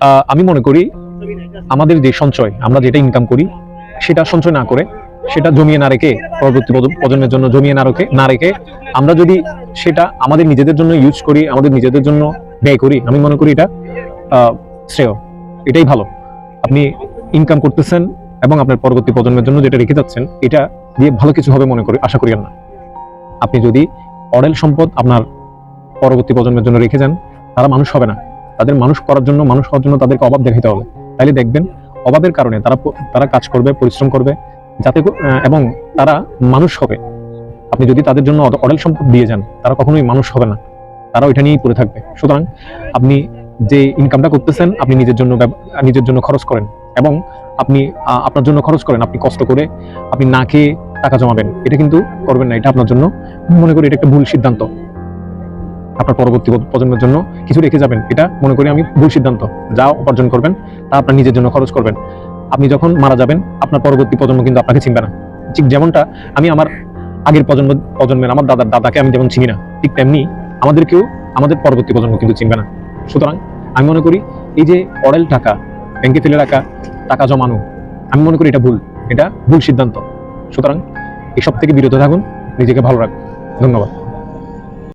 আমি মনে করি আমাদের যে সঞ্চয়, আমরা যেটা ইনকাম করি, সেটা সঞ্চয় না করে, সেটা জমিয়ে না রেখে, পরবর্তী প্রজ- প্রজন্মের জন্য জমিয়ে না রেখে না রেখে আমরা যদি সেটা আমাদের নিজেদের জন্য ইউজ করি, আমাদের নিজেদের জন্য ব্যয় করি, আমি মনে করি এটা শ্রেয়। এটাই ভালো। আপনি ইনকাম করতেছেন এবং আপনার পরবর্তী প্রজন্মের জন্য যেটা রেখে যাচ্ছেন, এটা দিয়ে ভালো কিছু হবে মনে করি, আশা করিয়েন না। আপনি যদি অরেল সম্পদ আপনার পরবর্তী প্রজন্মের জন্য রেখে যান, তারা মানুষ হবে না। তাদের মানুষ করার জন্য, মানুষ হওয়ার জন্য তাদেরকে অভাব দেখাতে হবে। তাইলে দেখবেন অভাবের কারণে তারা তারা কাজ করবে, পরিশ্রম করবে, যাতে এবং তারা মানুষ হবে। আপনি যদি তাদের জন্য অড- অডেল সম্পদ দিয়ে যান, তারা কখনোই মানুষ হবে না। তারা ওইটা নিয়েই পড়ে থাকবে। সুতরাং আপনি যে ইনকামটা করতেছেন, আপনি নিজের জন্য নিজের জন্য খরচ করেন এবং আপনি আপনার জন্য খরচ করেন, আপনি কষ্ট করে আপনি না খেয়ে টাকা জমাবেন। এটা কিন্তু করবেন না, এটা আপনার জন্য মনে করি এটা একটা ভুল সিদ্ধান্ত। আপনার পরবর্তী প্রজন্মের জন্য কিছু রেখে যাবেন। এটা মনে করি আমি ভুল সিদ্ধান্ত। যা উপার্জন করবেন, তা আপনার নিজের জন্য খরচ করবেন। আপনি যখন মারা যাবেন, আপনার পরবর্তী প্রজন্ম কিন্তু আপনাকে চিনবে না। ঠিক যেমনটা আমি আমার আগের প্রজন্ম প্রজন্মের, আমার দাদার দাদাকে আমি যেমন চিনি না, ঠিক তেমনি আমাদেরকেও আমাদের পরবর্তী প্রজন্ম কিন্তু চিনবে না। সুতরাং আমি মনে করি এই যে অরেল টাকা, ব্যাংকে ফেলে রাখা, টাকা জমানো, আমি মনে করি এটা ভুল। এটা ভুল সিদ্ধান্ত। সুতরাং এসব থেকে বিরত থাকুন, নিজেকে ভালো রাখুন। ধন্যবাদ।